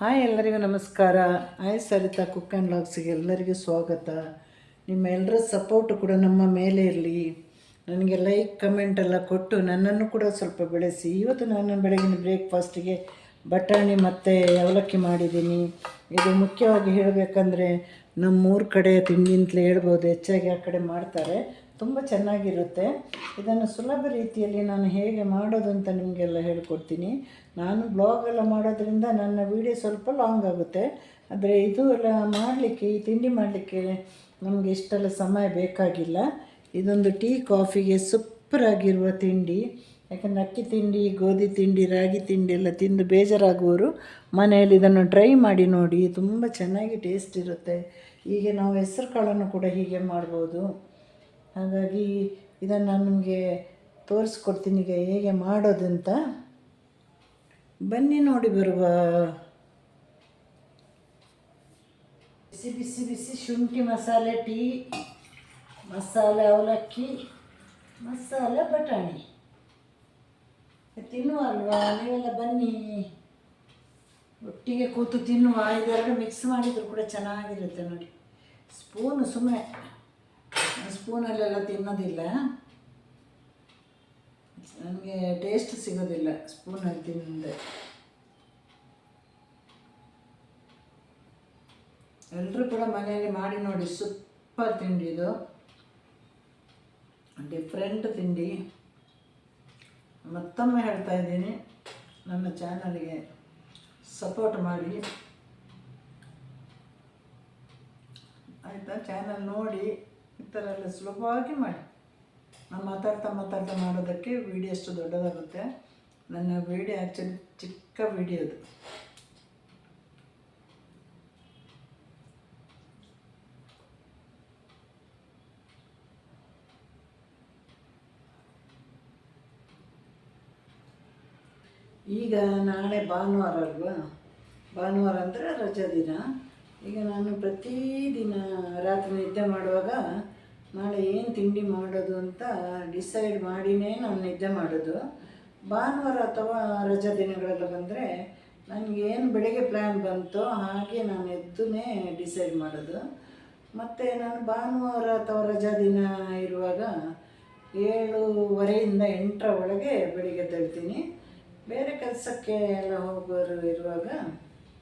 Hi, ಎಲ್ಲರಿಗೂ ನಮಸ್ಕಾರ. Hi, Sarita, cook and ಲಾಗ್ಸಿಗೆ ಎಲ್ಲರಿಗೂ ಸ್ವಾಗತ. ನಿಮ್ಮ ಎಲ್ಲರ ಸಪೋರ್ಟು ಕೂಡ ನಮ್ಮ ಮೇಲೆ ಇರಲಿ. ನನಗೆ ಲೈಕ್, ಕಮೆಂಟ್ ಎಲ್ಲ ಕೊಟ್ಟು ನನ್ನನ್ನು ಕೂಡ ಸ್ವಲ್ಪ ಬೆಳೆಸಿ. ಇವತ್ತು ನಾನು ಬೆಳಗಿನ ಬ್ರೇಕ್ಫಾಸ್ಟಿಗೆ ಬಟಾಣಿ ಮತ್ತು ಅವಲಕ್ಕಿ ಮಾಡಿದ್ದೀನಿ. ಇದು ಮುಖ್ಯವಾಗಿ ಹೇಳಬೇಕಂದ್ರೆ ನಮ್ಮೂರ ಕಡೆ ತಿಂಡಿ ಅಂತಲೇ ಹೇಳ್ಬೋದು, ಹೆಚ್ಚಾಗಿ ಆ ಕಡೆ ಮಾಡ್ತಾರೆ. ತುಂಬ ಚೆನ್ನಾಗಿರುತ್ತೆ. ಇದನ್ನು ಸುಲಭ ರೀತಿಯಲ್ಲಿ ನಾನು ಹೇಗೆ ಮಾಡೋದು ಅಂತ ನಿಮಗೆಲ್ಲ ಹೇಳ್ಕೊಡ್ತೀನಿ. ನಾನು ಬ್ಲಾಗ್ ಎಲ್ಲ ಮಾಡೋದ್ರಿಂದ ನನ್ನ ವೀಡಿಯೋ ಸ್ವಲ್ಪ ಲಾಂಗ್ ಆಗುತ್ತೆ. ಆದರೆ ಇದು ಎಲ್ಲ ಮಾಡಲಿಕ್ಕೆ, ಈ ತಿಂಡಿ ಮಾಡಲಿಕ್ಕೆ ನಮಗೆ ಇಷ್ಟೆಲ್ಲ ಸಮಯ ಬೇಕಾಗಿಲ್ಲ. ಇದೊಂದು ಟೀ, ಕಾಫಿಗೆ ಸೂಪರಾಗಿರುವ ತಿಂಡಿ. ಯಾಕಂದರೆ ಅಕ್ಕಿ ತಿಂಡಿ, ಗೋಧಿ ತಿಂಡಿ, ರಾಗಿ ತಿಂಡಿ ಎಲ್ಲ ತಿಂದು ಬೇಜಾರಾಗುವರು ಮನೆಯಲ್ಲಿ ಇದನ್ನು ಟ್ರೈ ಮಾಡಿ ನೋಡಿ. ತುಂಬ ಚೆನ್ನಾಗಿ ಟೇಸ್ಟ್ ಇರುತ್ತೆ. ಹೀಗೆ ನಾವು ಹೆಸರು ಕಾಳನ್ನು ಕೂಡ ಹೀಗೆ ಮಾಡ್ಬೋದು. ಹಾಗಾಗಿ ಇದನ್ನು ನಾನು ನಿಮಗೆ ತೋರಿಸ್ಕೊಡ್ತೀನಿ ಈಗ ಹೇಗೆ ಮಾಡೋದಂತ. ಬನ್ನಿ ನೋಡಿ ಬರುವ. ಬಿಸಿ ಬಿಸಿ ಬಿಸಿ ಶುಂಠಿ ಮಸಾಲೆ, ಟೀ, ಮಸಾಲೆ ಅವಲಕ್ಕಿ, ಮಸಾಲೆ ಬಟಾಣಿ. ತಿನ್ನುವ ಅಲ್ವಾ? ನೀವೆಲ್ಲ ಬನ್ನಿ. ಒಟ್ಟಿಗೆ ಕೂತು ತಿನ್ನುವ. ಇದೆರಡು ಮಿಕ್ಸ್ ಮಾಡಿದ್ರು ಕೂಡ ಚೆನ್ನಾಗಿರುತ್ತೆ ನೋಡಿ. ಸ್ಪೂನು ಸುಮ್ಮನೆ ಸ್ಪೂನಲ್ಲೆಲ್ಲ ತಿನ್ನೋದಿಲ್ಲ. ನನಗೆ ಟೇಸ್ಟ್ ಸಿಗೋದಿಲ್ಲ ಸ್ಪೂನಲ್ಲಿ ತಿಂದೆ ಎಲ್ಲರೂ ಕೂಡ ಮನೆಯಲ್ಲಿ ಮಾಡಿ ನೋಡಿ, ಸೂಪರ್ ತಿಂಡಿ ಇದು. ಡಿಫ್ರೆಂಟ್ ತಿಂಡಿ. ಮತ್ತೊಮ್ಮೆ ಹೇಳ್ತಾ ಇದ್ದೀನಿ, ನನ್ನ ಚಾನಲ್ಗೆ ಸಪೋರ್ಟ್ ಮಾಡಿ. ಆಯಿತಾ? ಚಾನಲ್ ನೋಡಿ. ಈ ಥರ ಎಲ್ಲ ಸುಲಭವಾಗಿ ಮಾಡಿ. ನಾನು ಮಾತಾಡ್ತಾ ಮಾತಾಡ್ತಾ ಮಾಡೋದಕ್ಕೆ ವೀಡಿಯೋ ಅಷ್ಟು ದೊಡ್ಡದಾಗುತ್ತೆ. ನನ್ನ ವಿಡಿಯೋ ಆ್ಯಕ್ಚುಲಿ ಚಿಕ್ಕ ವಿಡಿಯೋ ಅದು. ಈಗ ನಾಳೆ ಭಾನುವಾರ ಅಲ್ವಾ? ಭಾನುವಾರ ಅಂದರೆ ರಜಾ ದಿನ. ಈಗ ನಾನು ಪ್ರತಿದಿನ ರಾತ್ರಿ ನಿದ್ದೆ ಮಾಡುವಾಗ ನಾಳೆ ಏನು ತಿಂಡಿ ಮಾಡೋದು ಅಂತ ಡಿಸೈಡ್ ಮಾಡಿನೇ ನಾನು ನಿದ್ದೆ ಮಾಡೋದು. ಭಾನುವಾರ ಅಥವಾ ರಜಾ ದಿನಗಳೆಲ್ಲ ಬಂದರೆ ಏನು ಬೆಳಗ್ಗೆ ಪ್ಲ್ಯಾನ್ ಬಂತೋ ಹಾಗೆ ನಾನು ಎದ್ದುನೇ ಡಿಸೈಡ್ ಮಾಡೋದು. ಮತ್ತು ನಾನು ಭಾನುವಾರ ಅಥವಾ ರಜಾ ದಿನ ಇರುವಾಗ ಏಳುವರೆಯಿಂದ ಎಂಟರ ಒಳಗೆ ಬೆಳಿಗ್ಗೆ ತೆಳ್ತೀನಿ ಬೇರೆ ಕೆಲಸಕ್ಕೆ ಎಲ್ಲ ಹೋಗೋರು ಇರುವಾಗ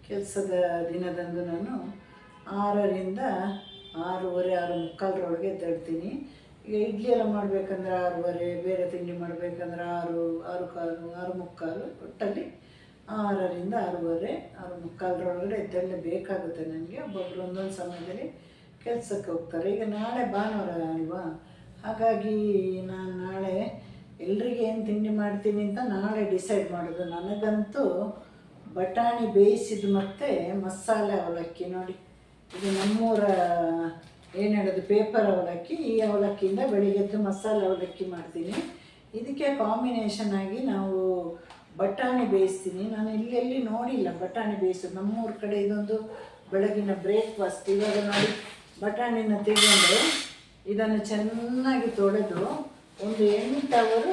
ಕೆಲಸದ ದಿನದಂದು ನಾನು ಆರರಿಂದ ಆರೂವರೆ, ಆರು ಮುಕ್ಕಾಲರೊಳಗೆ ಎದ್ದೇಳ್ತೀನಿ. ಈಗ ಇಡ್ಲಿ ಎಲ್ಲ ಮಾಡಬೇಕಂದ್ರೆ ಆರೂವರೆ, ಬೇರೆ ತಿಂಡಿ ಮಾಡಬೇಕಂದ್ರೆ ಆರು ಆರು ಕಾಲು, ಆರು ಮುಕ್ಕಾಲು ಒಟ್ಟಲ್ಲಿ ಆರರಿಂದ ಆರೂವರೆ, ಆರು ಮುಕ್ಕಾಲರೊಳಗಡೆ ಎದ್ದೇಳಲೇ ಬೇಕಾಗುತ್ತೆ ನನಗೆ. ಒಬ್ಬೊಬ್ಬರು ಒಂದೊಂದು ಸಮಯದಲ್ಲಿ ಕೆಲಸಕ್ಕೆ ಹೋಗ್ತಾರೆ. ಈಗ ನಾಳೆ ಭಾನುವಾರ ಅಲ್ವಾ? ಹಾಗಾಗಿ ನಾನು ನಾಳೆ ಎಲ್ರಿಗೆ ಏನು ತಿಂಡಿ ಮಾಡ್ತೀನಿ ಅಂತ ನಾಳೆ ಡಿಸೈಡ್ ಮಾಡೋದು. ನನಗಂತೂ ಬಟಾಣಿ ಬೇಯಿಸಿದ ಮತ್ತು ಮಸಾಲೆ ಅವಲಕ್ಕಿ ನೋಡಿ. ಇದು ನಮ್ಮೂರ, ಏನು ಹೇಳೋದು ಪೇಪರ್ ಅವಲಕ್ಕಿ, ಈ ಅವಲಕ್ಕಿಯಿಂದ ಬೆಳಿಗ್ಗೆದ್ದು ಮಸಾಲೆ ಅವಲಕ್ಕಿ ಮಾಡ್ತೀನಿ. ಇದಕ್ಕೆ ಕಾಂಬಿನೇಷನ್ ಆಗಿ ನಾವು ಬಟಾಣಿ ಬೇಯಿಸ್ತೀನಿ. ನಾನು ಇಲ್ಲೆಲ್ಲಿ ನೋಡಿಲ್ಲ ಬಟಾಣಿ ಬೇಯಿಸೋದು. ನಮ್ಮೂರ ಕಡೆ ಇದೊಂದು ಬೆಳಗಿನ ಬ್ರೇಕ್ಫಾಸ್ಟ್ ಇವಾಗ ನೋಡಿ, ಬಟಾಣಿನ ತೆಗೆದು ಇದನ್ನು ಚೆನ್ನಾಗಿ ತೊಳೆದು ಒಂದು ಎಂಟು ಅವರು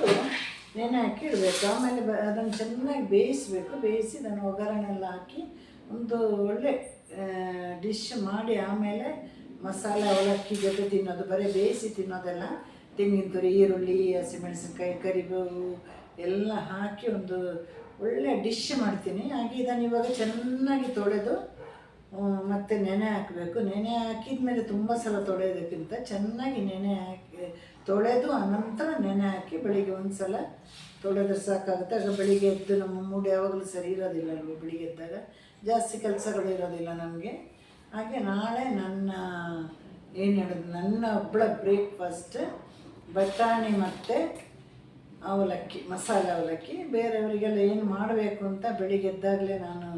ನೆನೆ ಹಾಕಿ ಇಡಬೇಕು. ಆಮೇಲೆ ಬ ಅದನ್ನು ಚೆನ್ನಾಗಿ ಬೇಯಿಸಬೇಕು. ಬೇಯಿಸಿ, ಇದನ್ನು ಒಗ್ಗರಣೆಲ್ಲ ಹಾಕಿ ಒಂದು ಒಳ್ಳೆ ಡಿಶ್ ಮಾಡಿ ಆಮೇಲೆ ಮಸಾಲೆ, ಅವಲಕ್ಕಿ ಜೊತೆ ತಿನ್ನೋದು, ಬರೀ ಬೇಯಿಸಿ ತಿನ್ನೋದೆಲ್ಲ. ತೆಂಗಿನ ತುರಿ, ಈರುಳ್ಳಿ, ಹಸಿಮೆಣಸಿನ್ಕಾಯಿ, ಕರಿಬೇವು ಎಲ್ಲ ಹಾಕಿ ಒಂದು ಒಳ್ಳೆ ಡಿಶ್ ಮಾಡ್ತೀನಿ. ಹಾಗೆ ಇದನ್ನು ಇವಾಗ ಚೆನ್ನಾಗಿ ತೊಳೆದು ಮತ್ತು ನೆನೆ ಹಾಕಬೇಕು. ನೆನೆ ಹಾಕಿದ ಮೇಲೆ ತುಂಬ ಸಲ ತೊಳೆಯೋದಕ್ಕಿಂತ ಚೆನ್ನಾಗಿ ನೆನೆ ಹಾಕಿ, ತೊಳೆದು ಅನಂತರ ನೆನೆ ಹಾಕಿ ಬೆಳಿಗ್ಗೆ ಒಂದು ಸಲ ತೊಳೆದ್ರೆ ಸಾಕಾಗುತ್ತೆ. ಆಗ ಬೆಳಿಗ್ಗೆ ಎದ್ದು ನಮ್ಮ ಮೂಡ್ ಯಾವಾಗಲೂ ಸರಿ ಇರೋದಿಲ್ಲ ಅಲ್ವ ಬೆಳಿಗ್ಗೆ ಎದ್ದಾಗ. ಜಾಸ್ತಿ ಕೆಲಸಗಳು ಇರೋದಿಲ್ಲ ನಮಗೆ. ಹಾಗೆ ನಾಳೆ ನನ್ನ, ಏನು ಹೇಳೋದು, ನನ್ನ ಒಬ್ಬಳ ಬ್ರೇಕ್ಫಾಸ್ಟ್ ಬಟಾಣಿ ಮತ್ತು ಅವಲಕ್ಕಿ, ಮಸಾಲೆ ಅವಲಕ್ಕಿ. ಬೇರೆಯವರಿಗೆಲ್ಲ ಏನು ಮಾಡಬೇಕು ಅಂತ ಬೆಳಿಗ್ಗೆ ಎದ್ದಾಗಲೇ ನಾನು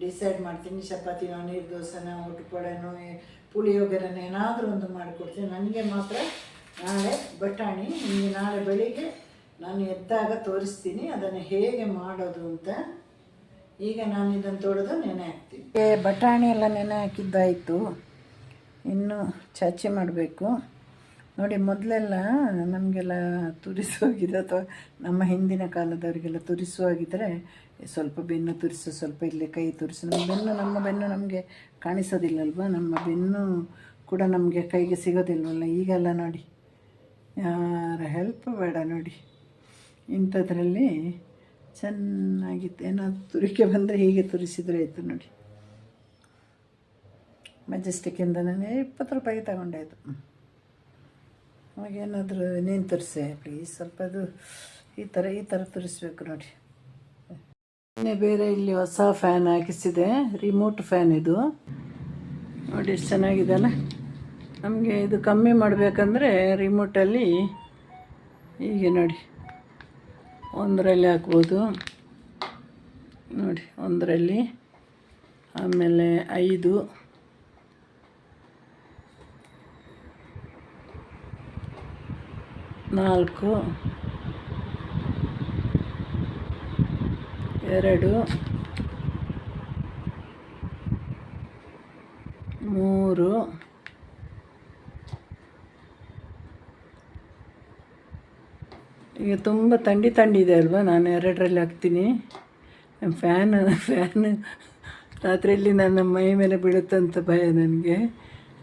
ಡಿಸೈಡ್ ಮಾಡ್ತೀನಿ. ಚಪಾತಿನೋ ನೀರು ದೋಸೆನೋ ಪುಳಿ ಪುಳಿಯೋಗರೆನೋ ಏನಾದರೂ ಒಂದು ಮಾಡಿಕೊಡ್ತೀನಿ. ನನಗೆ ಮಾತ್ರ ನಾಳೆ ಬಟಾಣಿ, ನಿಮಗೆ ನಾಳೆ ಬೆಳಿಗ್ಗೆ ನಾನು ಎದ್ದಾಗ ತೋರಿಸ್ತೀನಿ. ಅದನ್ನು ಹೇಗೆ ಮಾಡೋದು ಅಂತ ಈಗ ನಾನು ಇದನ್ನು ತೊಳೆದು ನೆನೆ ಹಾಕ್ತೀನಿ. ಬಟಾಣಿ ಎಲ್ಲ ನೆನೆ ಹಾಕಿದ್ದಾಯಿತು. ಇನ್ನು ಚಾಚೆ ಮಾಡಬೇಕು. ನೋಡಿ, ಮೊದಲೆಲ್ಲ ನಮಗೆಲ್ಲ ತುರಿಸೋಗಿದೆ ಅಥವಾ ನಮ್ಮ ಹಿಂದಿನ ಕಾಲದವರಿಗೆಲ್ಲ ತುರಿಸುವಾಗಿದ್ದರೆ ಸ್ವಲ್ಪ ಬೆನ್ನು ತುರಿಸು, ಸ್ವಲ್ಪ ಇಲ್ಲಿ ಕೈ ತುರಿಸು. ನಮ್ಮ ಬೆನ್ನು ನಮ್ಮ ಬೆನ್ನು ನಮಗೆ ಕಾಣಿಸೋದಿಲ್ಲಲ್ವ? ನಮ್ಮ ಬೆನ್ನು ಕೂಡ ನಮಗೆ ಕೈಗೆ ಸಿಗೋದಿಲ್ವಲ್ಲ? ಈಗೆಲ್ಲ ನೋಡಿ, ಯಾರ ಹೆಲ್ಪ್ ಬೇಡ ನೋಡಿ. ಇಂಥದ್ರಲ್ಲಿ ಚೆನ್ನಾಗಿತ್ತು. ಏನಾದ್ರು ತುರಿಕೆ ಬಂದರೆ ಹೀಗೆ ತುರಿಸಿದ್ರೆ ಆಯಿತು ನೋಡಿ. ಮೆಜೆಸ್ಟಿಕ್ಕಿಂದ ನಾನು ಇಪ್ಪತ್ತು ರೂಪಾಯಿ ತಗೊಂಡೆ ಅದು. ಅವಾಗೇನಾದರೂ ನೀನು ತುರಿಸೆ ಪ್ಲೀಸ್ ಸ್ವಲ್ಪ ಅದು ಈ ಥರ ಈ ಥರ ತುರಿಸ್ಬೇಕು ನೋಡಿ. ಇನ್ನೇ ಬೇರೆ ಇಲ್ಲಿ ಹೊಸ ಫ್ಯಾನ್ ಹಾಕಿಸಿದೆ. ರಿಮೋಟ್ ಫ್ಯಾನ್ ಇದು. ನೋಡಿ, ಎಷ್ಟು ಚೆನ್ನಾಗಿದೆ ಅಲ್ಲ. ನಮಗೆ ಇದು ಕಮ್ಮಿ ಮಾಡಬೇಕಂದ್ರೆ ರಿಮೋಟಲ್ಲಿ ಹೀಗೆ ನೋಡಿ. ಒಂದರಲ್ಲಿ ಹಾಕ್ಬೋದು. ನೋಡಿ ಒಂದರಲ್ಲಿ. ಆಮೇಲೆ ಐದು. ನಾಲ್ಕು. ಎರಡು ಮೂರು ಈಗ ತುಂಬ ತಂಡಿ ಥಂಡಿ ಇದೆ ಅಲ್ವಾ? ನಾನು ಎರಡರಲ್ಲಿ ಹಾಕ್ತೀನಿ. ಫ್ಯಾನ್ ಫ್ಯಾನ್ ರಾತ್ರಿಯಲ್ಲಿ ನನ್ನ ಮೈ ಮೇಲೆ ಬೀಳುತ್ತಂತ ಭಯ ನನಗೆ.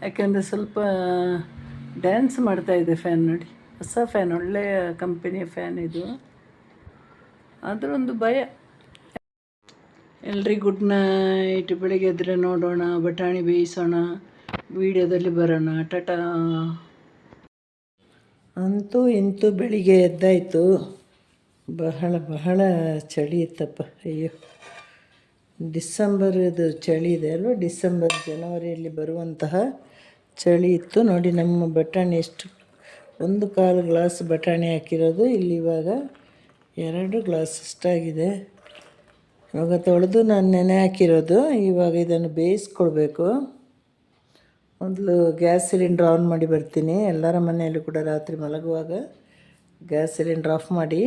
ಯಾಕೆಂದರೆ ಸ್ವಲ್ಪ ಡ್ಯಾನ್ಸ್ ಮಾಡ್ತಾಯಿದೆ ಫ್ಯಾನ್ ನೋಡಿ. ಹೊಸ ಫ್ಯಾನ್ ಒಳ್ಳೆಯ ಕಂಪನಿಯ ಫ್ಯಾನ್ ಇದು. ಅದರೊಂದು ಭಯ. ಎಲ್ರಿಗೂ ಗುಡ್ ನೈಟ್ ಬೆಳಿಗ್ಗೆ ಎದ್ರೆ ನೋಡೋಣ, ಬಟಾಣಿ ಬೇಯಿಸೋಣ ವೀಡಿಯೋದಲ್ಲಿ ಬರೋಣ. ಟಟಾ. ಅಂತೂ ಇಂತೂ ಬೆಳಿಗ್ಗೆ ಎದ್ದಾಯಿತು. ಬಹಳ ಬಹಳ ಚಳಿ ಇತ್ತಪ್ಪ. ಅಯ್ಯೋ. ಡಿಸೆಂಬರ್ದು ಚಳಿ ಇದೆ ಅಲ್ವ? ಡಿಸೆಂಬರ್, ಜನವರಿಯಲ್ಲಿ ಬರುವಂತಹ ಚಳಿ ಇತ್ತು. ನೋಡಿ, ನಮ್ಮ ಬಟಾಣಿ ಎಷ್ಟು, ಒಂದು ಕಾಲು ಗ್ಲಾಸ್ ಬಟಾಣಿ ಹಾಕಿರೋದು. ಇಲ್ಲಿ ಇವಾಗ ಎರಡು ಗ್ಲಾಸ್ ಅಷ್ಟಾಗಿದೆ. ಇವಾಗ ತೊಳೆದು ನಾನು ನೆನೆ ಹಾಕಿರೋದು. ಇವಾಗ ಇದನ್ನು ಬೇಯಿಸ್ಕೊಳ್ಬೇಕು. ಮೊದಲು ಗ್ಯಾಸ್ ಸಿಲಿಂಡ್ರ್ ಆನ್ ಮಾಡಿ ಬರ್ತೀನಿ. ಎಲ್ಲರ ಮನೆಯಲ್ಲೂ ಕೂಡ ರಾತ್ರಿ ಮಲಗುವಾಗ ಗ್ಯಾಸ್ ಸಿಲಿಂಡ್ರ್ ಆಫ್ ಮಾಡಿ.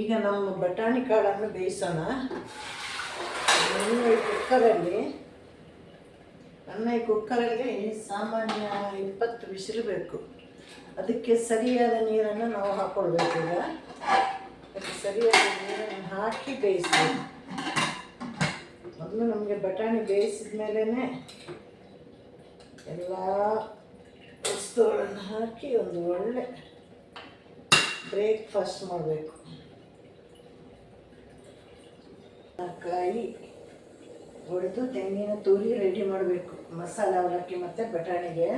ಈಗ ನಮ್ಮ ಬಟಾಣಿ ಕಾಳನ್ನು ಬೇಯಿಸೋಣ. ಕುಕ್ಕರಲ್ಲಿ ನನ್ನ ಈ ಕುಕ್ಕರಲ್ಲಿ ಸಾಮಾನ್ಯ ಇಪ್ಪತ್ತು ಬಿಸಿಲು ಬೇಕು. ಅದಕ್ಕೆ ಸರಿಯಾದ ನೀರನ್ನು ನಾವು ಹಾಕ್ಕೊಳ್ಬೇಕು ಈಗ. ಸರಿಯಾದ ನೀರನ್ನು ಹಾಕಿ ಬೇಯಿಸ್ಬೇಕು ಮೊದಲು ನಮಗೆ ಬಟಾಣಿ ಬೇಯಿಸಿದ ಮೇಲೇ ಎಲ್ಲ ವಸ್ತುಗಳನ್ನು ಹಾಕಿ ಒಂದು ಒಳ್ಳೆ ಬ್ರೇಕ್ಫಾಸ್ಟ್ ಮಾಡಬೇಕು. ಕಾಯಿ ಹೊಡೆದು ತೆಂಗಿನ ತುರಿ ರೆಡಿ ಮಾಡಬೇಕು. ಮಸಾಲೆ ಅವಲಕ್ಕಿ ಮತ್ತು ಬಟಾಣಿಗೆ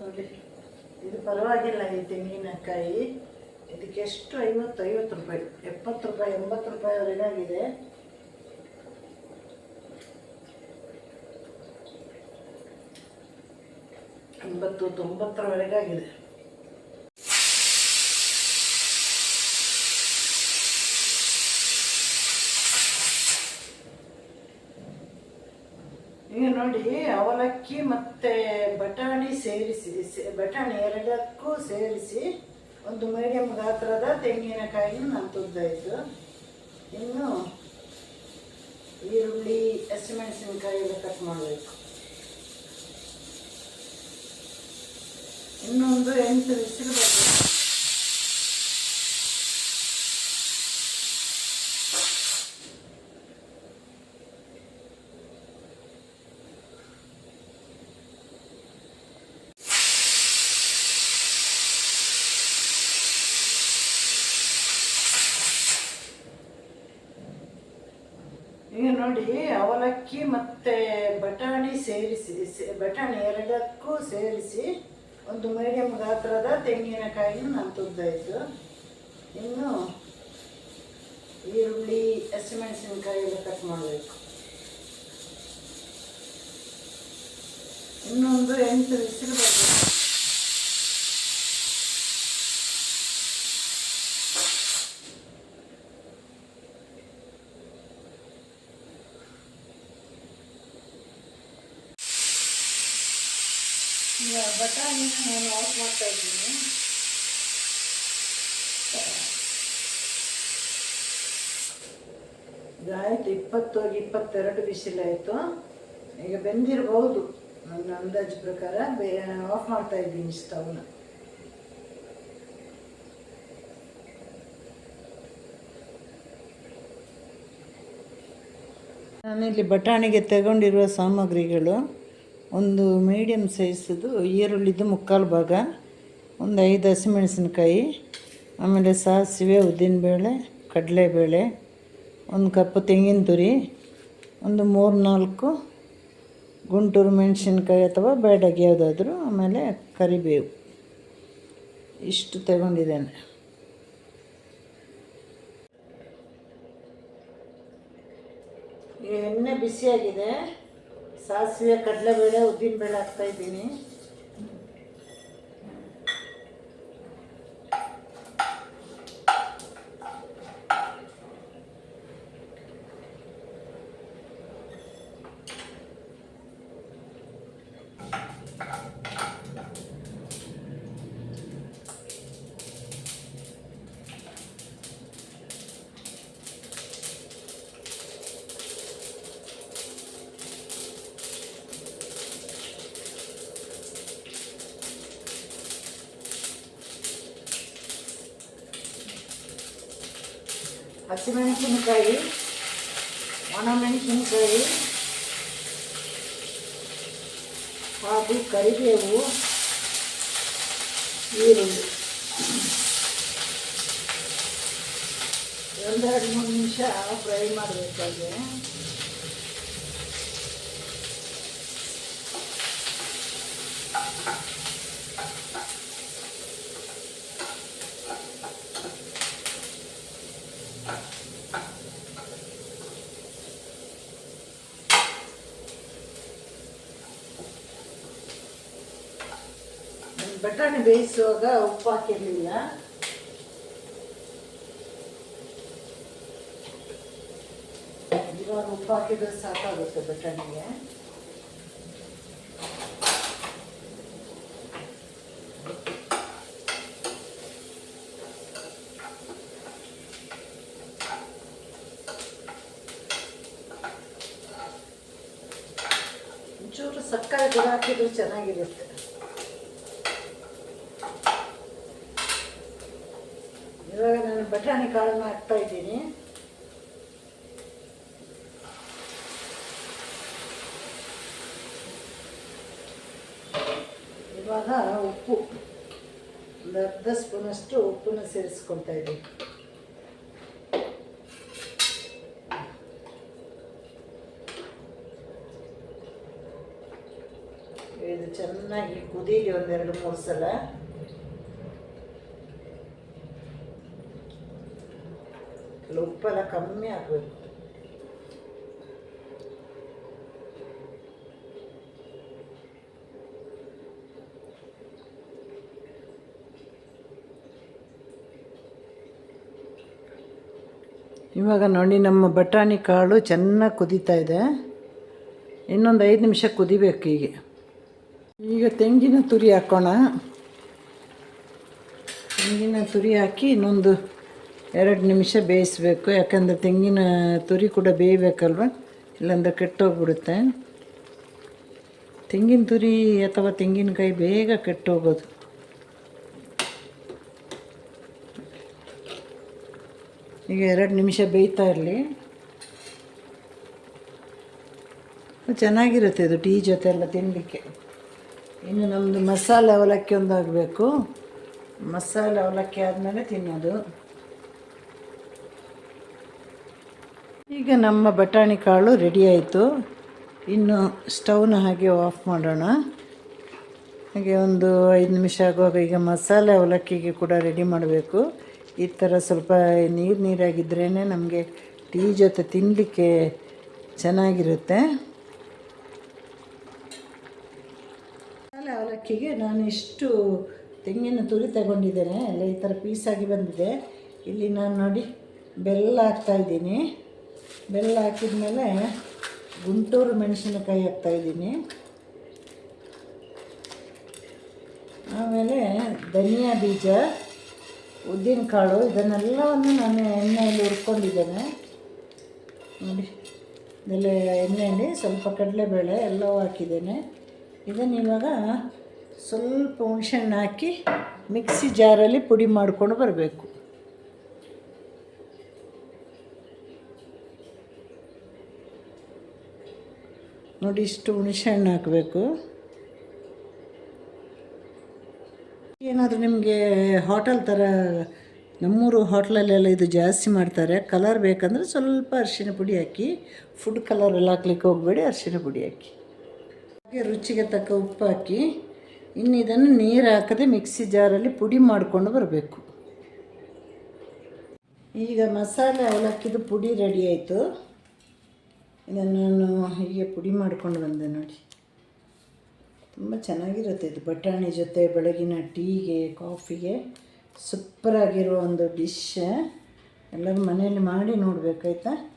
ನೋಡಿ ಇದು ಪರವಾಗಿಲ್ಲ ಈ ತೆಂಗಿನಕಾಯಿ ಇದಕ್ಕೆ ಎಷ್ಟು? ಐವತ್ತು ಐವತ್ತು ರೂಪಾಯಿ. ಎಪ್ಪತ್ತು ರೂಪಾಯಿ ಎಂಬತ್ತು ರೂಪಾಯಿವರೆಗಾಗಿದೆ ಎಂಬತ್ತು ತೊಂಬತ್ತರವರೆಗಾಗಿದೆ ಈಗ ನೋಡಿ, ಅವಲಕ್ಕಿ ಮತ್ತೆ ಬಟಾಣಿ ಸೇರಿಸಿ ಬಟಾಣಿ ಎರಡಕ್ಕೂ ಸೇರಿಸಿ ಒಂದು ಮೀಡಿಯಂ ಗಾತ್ರದ ತೆಂಗಿನಕಾಯಿ ನಾನು ತುರಿದಾಯಿತು ಇನ್ನು ಈರುಳ್ಳಿ ಹಸಿಮೆಣಸಿನಕಾಯಿ ಎಲ್ಲ ಕಟ್ ಮಾಡಬೇಕು. ಇನ್ನೊಂದು ಎಂಟು ಬಿಸಿಲು ಬರಬೇಕು ಈಗ ನೋಡಿ ಅವಲಕ್ಕಿ ಮತ್ತೆ ಬಟಾಣಿ ಸೇರಿಸಿ ಬಟಾಣಿ ಎರಡಕ್ಕೂ ಸೇರಿಸಿ ಒಂದು ಮೀಡಿಯಂ ಗಾತ್ರದ ತೆಂಗಿನಕಾಯಿನ ನಾನು ತುದ್ದಾಯಿತು ಇನ್ನು ಈರುಳ್ಳಿ, ಹಸಿಮೆಣಸಿನಕಾಯಿ ಎಲ್ಲ ಕಟ್ ಮಾಡಬೇಕು. ಇನ್ನೊಂದು ಎಂಟು ಬಿಸಿಲು ಬರಬೇಕು. ಈಗ ಬಟಾಣಿನ ನಾನು ಆಫ್ ಮಾಡ್ತಾ ಇದ್ದೀನಿ. ಇದಾಯಿತು ಇಪ್ಪತ್ತೋಗಿ ಇಪ್ಪತ್ತೆರಡು ಬಿಸಿಲಾಯಿತು ಈಗ ಬೆಂದಿರಬಹುದು ನನ್ನ ಅಂದಾಜು ಪ್ರಕಾರ. ಬೇ, ಆಫ್ ಮಾಡ್ತಾ ಇದ್ದೀನಿ ಸ್ಟವ್ನ. ನಾನಿಲ್ಲಿ ಬಟಾಣಿಗೆ ತಗೊಂಡಿರುವ ಸಾಮಗ್ರಿಗಳು. ಒಂದು ಮೀಡಿಯಮ್ ಸೈಜದು ಈರುಳ್ಳಿದು ಮುಕ್ಕಾಲು ಭಾಗ, ಒಂದು ಐದು ಹಸಿಮೆಣಸಿನ್ಕಾಯಿ, ಆಮೇಲೆ ಸಾಸಿವೆ, ಉದ್ದಿನಬೇಳೆ, ಕಡಲೆಬೇಳೆ, ಒಂದು ಕಪ್ಪು ತೆಂಗಿನ ತುರಿ, ಒಂದು ಮೂರು ನಾಲ್ಕು ಗುಂಟೂರು ಮೆಣಸಿನ್ಕಾಯಿ ಅಥವಾ ಬೇಡಗೆ ಯಾವುದಾದ್ರೂ, ಆಮೇಲೆ ಕರಿಬೇವು. ಇಷ್ಟು ತಗೊಂಡಿದ್ದೇನೆ. ಎಣ್ಣೆ ಬಿಸಿಯಾಗಿದೆ. ಸಾಸಿವೆ ಕಡಲೆಬೇಳೆ ಉದ್ದಿನಬೇಳೆ ಹಾಕ್ತಾ ಇದ್ದೀನಿ ಹಸಿಮೆಣಸಿನಕಾಯಿ ಒಣಮೆಣಸಿನಕಾಯಿ ಹಾಗೂ ಕರಿಬೇವು ಈರುಳ್ಳಿ ಒಂದೆರಡು ಮೂರು ನಿಮಿಷ ಫ್ರೈ ಮಾಡಬೇಕಾದ್ರೆ ಬಟಾಣಿ ಬೇಯಿಸುವಾಗ ಉಪ್ಪು ಹಾಕಿರಲಿಲ್ಲ. ಇವಾಗ ಉಪ್ಪು ಹಾಕಿದ್ರೆ ಸಾಕಾಗುತ್ತೆ ಬಟಾಣಿಗೆ. ಒಂಚೂರು ಸಕ್ಕರೆ ಕೂಡ ಹಾಕಿದ್ರೆ ಚೆನ್ನಾಗಿರುತ್ತೆ ಇವಾಗ ನಾನು ಬಟಾಣಿ ಕಾಳನ್ನ ಹಾಕ್ತಾ ಇದ್ದೀನಿ ಇವಾಗ ಉಪ್ಪು ಒಂದು ಅರ್ಧ ಸ್ಪೂನಷ್ಟು ಉಪ್ಪನ್ನು ಸೇರಿಸ್ಕೊಳ್ತಾ ಇದ್ದೀನಿ. ಇದು ಚೆನ್ನಾಗಿ ಕುದೀಲಿ ಒಂದೆರಡು ಮೂರು ಸಲ. ಉಪ್ಪೆಲ್ಲ ಕಮ್ಮಿ ಹಾಕಬೇಕು ಇವಾಗ ನೋಡಿ ನಮ್ಮ ಬಟಾಣಿ ಕಾಳು ಚೆನ್ನಾಗಿ ಕುದೀತಾ ಇದೆ. ಇನ್ನೊಂದು ಐದು ನಿಮಿಷ ಕುದಿಬೇಕು ಈಗ ಈಗ ತೆಂಗಿನ ತುರಿ ಹಾಕೋಣ. ತೆಂಗಿನ ತುರಿ ಹಾಕಿ ಇನ್ನೊಂದು ಎರಡು ನಿಮಿಷ ಬೇಯಿಸ್ಬೇಕು. ಯಾಕಂದರೆ ತೆಂಗಿನ ತುರಿ ಕೂಡ ಬೇಯಬೇಕಲ್ವ? ಇಲ್ಲಾಂದರೆ ಕೆಟ್ಟೋಗ್ಬಿಡುತ್ತೆ. ತೆಂಗಿನ ತುರಿ ಅಥವಾ ತೆಂಗಿನಕಾಯಿ ಬೇಗ ಕೆಟ್ಟೋಗೋದು. ಈಗ ಎರಡು ನಿಮಿಷ ಬೇಯ್ತಾ ಇರಲಿ. ಚೆನ್ನಾಗಿರುತ್ತೆ ಇದು ಟೀ ಜೊತೆ ಎಲ್ಲ ತಿನ್ನಲಿಕ್ಕೆ ಇನ್ನು ನಮ್ಮದು ಮಸಾಲೆ ಅವಲಕ್ಕಿ ಒಂದಾಗಬೇಕು. ಮಸಾಲೆ ಅವಲಕ್ಕಿ ಆದಮೇಲೆ ತಿನ್ನೋದು. ಈಗ ನಮ್ಮ ಬಟಾಣಿ ಕಾಳು ರೆಡಿ ಆಯಿತು. ಇನ್ನು ಸ್ಟವ್ನ ಹಾಗೆ ಆಫ್ ಮಾಡೋಣ. ಹಾಗೆ ಒಂದು ಐದು ನಿಮಿಷ ಆಗುವಾಗ ಈಗ ಮಸಾಲೆ ಅವಲಕ್ಕಿಗೆ ಕೂಡ ರೆಡಿ ಮಾಡಬೇಕು. ಈ ಥರ ಸ್ವಲ್ಪ ನೀರು ನೀರಾಗಿದ್ರೇ ನಮಗೆ ಟೀ ಜೊತೆ ತಿನ್ನಲಿಕ್ಕೆ ಚೆನ್ನಾಗಿರುತ್ತೆ. ಅವಲಕ್ಕಿಗೆ ನಾನು ಇಷ್ಟು ತೆಂಗಿನ ತುರಿ ತಗೊಂಡಿದ್ದೇನೆ. ಎಲ್ಲ ಈ ಥರ ಪೀಸಾಗಿ ಬಂದಿದೆ. ಇಲ್ಲಿ ನಾನು ನೋಡಿ ಬೆಲ್ಲ ಹಾಕ್ತಾಯಿದ್ದೀನಿ ಬೆಲ್ಲ ಹಾಕಿದ ಮೇಲೆ ಗುಂಟೂರು ಮೆಣಸಿನಕಾಯಿ ಹಾಕ್ತಾಯಿದ್ದೀನಿ ಆಮೇಲೆ ಧನಿಯಾ ಬೀಜ. ಉದ್ದಿನಕಾಳು ಇದನ್ನೆಲ್ಲವನ್ನು ನಾನು ಎಣ್ಣೆಯಲ್ಲಿ ಹುರ್ಕೊಂಡಿದ್ದೇನೆ. ನೋಡಿ ಇದೆಲ್ಲ ಎಣ್ಣೆಯಲ್ಲಿ ಸ್ವಲ್ಪ ಕಡಲೆಬೇಳೆ ಎಲ್ಲವೂ ಹಾಕಿದ್ದೇನೆ. ಇದನ್ನಿವಾಗ ಸ್ವಲ್ಪ ಹುಣಸೆಹಣ್ಣು ಹಾಕಿ ಮಿಕ್ಸಿ ಜಾರಲ್ಲಿ ಪುಡಿ ಮಾಡಿಕೊಂಡು ಬರಬೇಕು. ನೋಡಿ, ಇಷ್ಟು ಹುಣಸೆಹಣ್ಣು ಹಾಕಬೇಕು. ಏನಾದರೂ ನಿಮಗೆ ಹೋಟೆಲ್ ಥರ ನಮ್ಮೂರು ಹೋಟ್ಲಲ್ಲೆಲ್ಲ ಇದು ಜಾಸ್ತಿ ಮಾಡ್ತಾರೆ. ಕಲರ್ ಬೇಕಂದರೆ ಸ್ವಲ್ಪ ಅರಿಶಿನ ಪುಡಿ ಹಾಕಿ ಫುಡ್ ಕಲರ್ ಎಲ್ಲ ಹಾಕ್ಲಿಕ್ಕೆ ಹೋಗಬೇಡಿ, ಅರಿಶಿನ ಪುಡಿ ಹಾಕಿ. ಹಾಗೆ ರುಚಿಗೆ ತಕ್ಕ ಉಪ್ಪು ಹಾಕಿ, ಇನ್ನು ಇದನ್ನು ನೀರು ಹಾಕದೆ ಮಿಕ್ಸಿ ಜಾರಲ್ಲಿ ಪುಡಿ ಮಾಡಿಕೊಂಡು ಬರಬೇಕು. ಈಗ ಮಸಾಲೆ ಅವಲಕ್ಕಿದು ಪುಡಿ ರೆಡಿ ಆಯಿತು. ಇದನ್ನು ನಾನು ಹೀಗೆ ಪುಡಿ ಮಾಡಿಕೊಂಡು ಬಂದೆ ನೋಡಿ. ತುಂಬ ಚೆನ್ನಾಗಿರುತ್ತೆ ಇದು. ಬಟಾಣಿ ಜೊತೆ ಬೆಳಗಿನ ಟೀಗೆ, ಕಾಫಿಗೆ ಸೂಪರಾಗಿರೋ ಒಂದು ಡಿಶ್. ಎಲ್ಲರೂ ಮನೆಯಲ್ಲಿ ಮಾಡಿ ನೋಡಬೇಕಾಯ್ತಾ?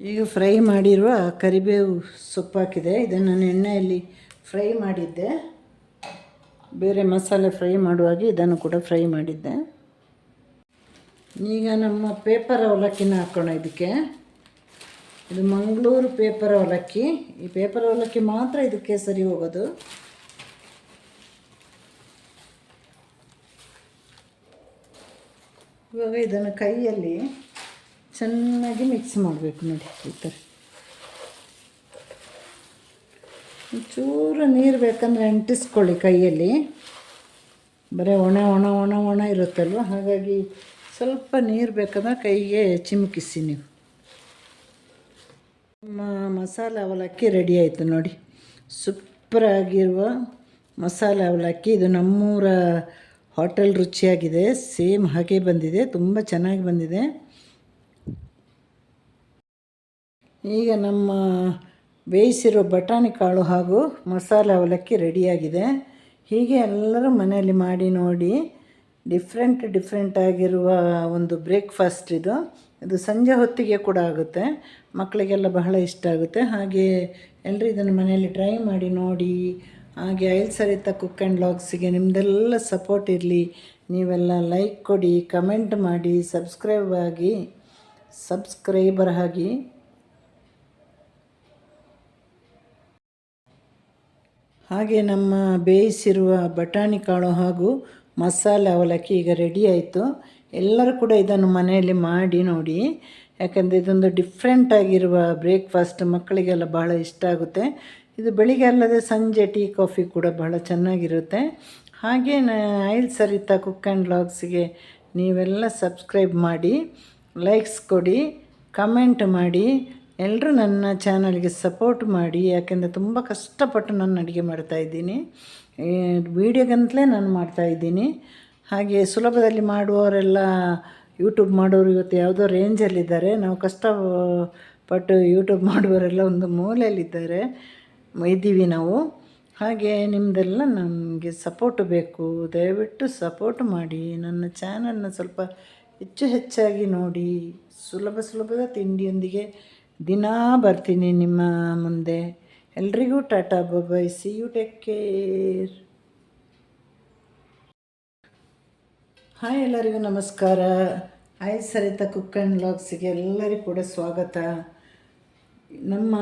ಈಗ ಫ್ರೈ ಮಾಡಿರುವ ಕರಿಬೇವು ಸೊಪ್ಪು ಹಾಕಿದೆ. ಇದನ್ನು ನಾನು ಎಣ್ಣೆಯಲ್ಲಿ ಫ್ರೈ ಮಾಡಿದ್ದೆ. ಬೇರೆ ಮಸಾಲೆ ಫ್ರೈ ಮಾಡುವಾಗ ಇದನ್ನು ಕೂಡ ಫ್ರೈ ಮಾಡಿದ್ದೆ. ಈಗ ನಮ್ಮ ಪೇಪರ್ ಅವಲಕ್ಕಿನ ಹಾಕೋಣ ಇದಕ್ಕೆ. ಇದು ಮಂಗಳೂರು ಪೇಪರ್ ಅವಲಕ್ಕಿ. ಈ ಪೇಪರ್ ಅವಲಕ್ಕಿ ಮಾತ್ರ ಇದಕ್ಕೆ ಸರಿ ಹೋಗೋದು. ಇವಾಗ ಇದನ್ನು ಕೈಯಲ್ಲಿ ಚೆನ್ನಾಗಿ ಮಿಕ್ಸ್ ಮಾಡಬೇಕು ನೋಡಿ ಈ ಥರ. ಚೂರು ನೀರು ಬೇಕಂದರೆ ಅಂಟಿಸ್ಕೊಳ್ಳಿ ಕೈಯಲ್ಲಿ. ಬರೀ ಒಣ ಒಣ ಒಣ ಒಣ ಇರುತ್ತಲ್ವ? ಹಾಗಾಗಿ ಸ್ವಲ್ಪ ನೀರು ಬೇಕಂದ್ರೆ ಕೈಗೆ ಚಿಮುಕಿಸಿ ನೀವು. ಮಸಾಲೆ ಅವಲಕ್ಕಿ ರೆಡಿ ಆಯಿತು ನೋಡಿ. ಸೂಪರಾಗಿರುವ ಮಸಾಲೆ ಅವಲಕ್ಕಿ. ಇದು ನಮ್ಮೂರ ಹೋಟೆಲ್ ರುಚಿಯಾಗಿದೆ. ಸೇಮ್ ಹಾಗೆ ಬಂದಿದೆ. ತುಂಬ ಚೆನ್ನಾಗಿ ಬಂದಿದೆ. ಈಗ ನಮ್ಮ ಬೇಯಿಸಿರೋ ಬಟಾಣಿ ಕಾಳು ಹಾಗೂ ಮಸಾಲೆ ಅವಲಕ್ಕಿ ರೆಡಿಯಾಗಿದೆ. ಹೀಗೆ ಎಲ್ಲರೂ ಮನೆಯಲ್ಲಿ ಮಾಡಿ ನೋಡಿ. ಡಿಫ್ರೆಂಟ್ ಡಿಫ್ರೆಂಟ್ ಆಗಿರುವ ಒಂದು ಬ್ರೇಕ್ಫಾಸ್ಟ್ ಇದು. ಇದು ಸಂಜೆ ಹೊತ್ತಿಗೆ ಕೂಡ ಆಗುತ್ತೆ. ಮಕ್ಕಳಿಗೆಲ್ಲ ಬಹಳ ಇಷ್ಟ ಆಗುತ್ತೆ. ಹಾಗೆ ಎಲ್ಲರೂ ಇದನ್ನು ಮನೆಯಲ್ಲಿ ಟ್ರೈ ಮಾಡಿ ನೋಡಿ, ಹಾಗೆ ಐಲ್ ಸರಿತ ಕುಕ್ ಆ್ಯಂಡ್ ಲಾಗ್ಸಿಗೆ ನಿಮ್ಮದೆಲ್ಲ ಸಪೋರ್ಟ್ ಇರಲಿ. ನೀವೆಲ್ಲ ಲೈಕ್ ಕೊಡಿ ಕಮೆಂಟ್ ಮಾಡಿ ಸಬ್ಸ್ಕ್ರೈಬ್ ಆಗಿ ಸಬ್ಸ್ಕ್ರೈಬರ್ ಆಗಿ. ಹಾಗೆ ನಮ್ಮ ಬೇಯಿಸಿರುವ ಬಟಾಣಿ ಕಾಳು ಹಾಗೂ ಮಸಾಲೆ ಅವಲಕ್ಕಿ ಈಗ ರೆಡಿ ಆಯಿತು. ಎಲ್ಲರೂ ಕೂಡ ಇದನ್ನು ಮನೆಯಲ್ಲಿ ಮಾಡಿ ನೋಡಿ. ಯಾಕಂದರೆ ಇದೊಂದು ಡಿಫ್ರೆಂಟ್ ಆಗಿರುವ ಬ್ರೇಕ್ಫಾಸ್ಟ್ ಮಕ್ಕಳಿಗೆಲ್ಲ ಬಹಳ ಇಷ್ಟ ಆಗುತ್ತೆ. ಇದು ಬೆಳಿಗ್ಗೆ ಅಲ್ಲದೆ ಸಂಜೆ ಟೀ ಕಾಫಿ ಕೂಡ ಬಹಳ ಚೆನ್ನಾಗಿರುತ್ತೆ. ಹಾಗೆ ಐಲ್ ಸರಿತಾ ಕುಕ್ ಆ್ಯಂಡ್ ಲಾಗ್ಸ್ಗೆ ನೀವೆಲ್ಲ ಸಬ್ಸ್ಕ್ರೈಬ್ ಮಾಡಿ ಲೈಕ್ಸ್ ಕೊಡಿ ಕಮೆಂಟ್ ಮಾಡಿ ಎಲ್ಲರೂ ನನ್ನ ಚಾನಲ್ಗೆ ಸಪೋರ್ಟ್ ಮಾಡಿ. ಯಾಕೆಂದರೆ ತುಂಬ ಕಷ್ಟಪಟ್ಟು ನಾನು ಅಡುಗೆ ಮಾಡ್ತಾಯಿದ್ದೀನಿ ವೀಡಿಯೋಗಂತಲೇ ನಾನು ಮಾಡ್ತಾಯಿದ್ದೀನಿ ಹಾಗೆ ಸುಲಭದಲ್ಲಿ ಮಾಡುವವರೆಲ್ಲ ಯೂಟ್ಯೂಬ್ ಮಾಡೋರು ಇವತ್ತು ಯಾವುದೋ ರೇಂಜಲ್ಲಿದ್ದಾರೆ ನಾವು ಕಷ್ಟ ಪಟ್ಟು ಯೂಟ್ಯೂಬ್ ಮಾಡುವವರೆಲ್ಲ ಒಂದು ಮೂಲೆಯಲ್ಲಿದ್ದಾರೆ. ಇದ್ದೀವಿ ನಾವು. ಹಾಗೆ ನಿಮ್ಮದೆಲ್ಲ ನಮಗೆ ಸಪೋರ್ಟ್ ಬೇಕು. ದಯವಿಟ್ಟು ಸಪೋರ್ಟ್ ಮಾಡಿ. ನನ್ನ ಚಾನಲ್ನ ಸ್ವಲ್ಪ ಹೆಚ್ಚು ಹೆಚ್ಚಾಗಿ ನೋಡಿ. ಸುಲಭ ಸುಲಭದ ತಿಂಡಿಯೊಂದಿಗೆ ದಿನಾ ಬರ್ತೀನಿ ನಿಮ್ಮ ಮುಂದೆ. ಎಲ್ರಿಗೂ tata bye see you take care hi ಎಲ್ಲರಿಗೂ ನಮಸ್ಕಾರ. ಹಾಯ್ ಸರಿತಾ ಕುಕ್ ಆ್ಯಂಡ್ ಲಾಗ್ಸಿಗೆ ಎಲ್ಲರಿಗೂ ಕೂಡ ಸ್ವಾಗತ. ನಮ್ಮ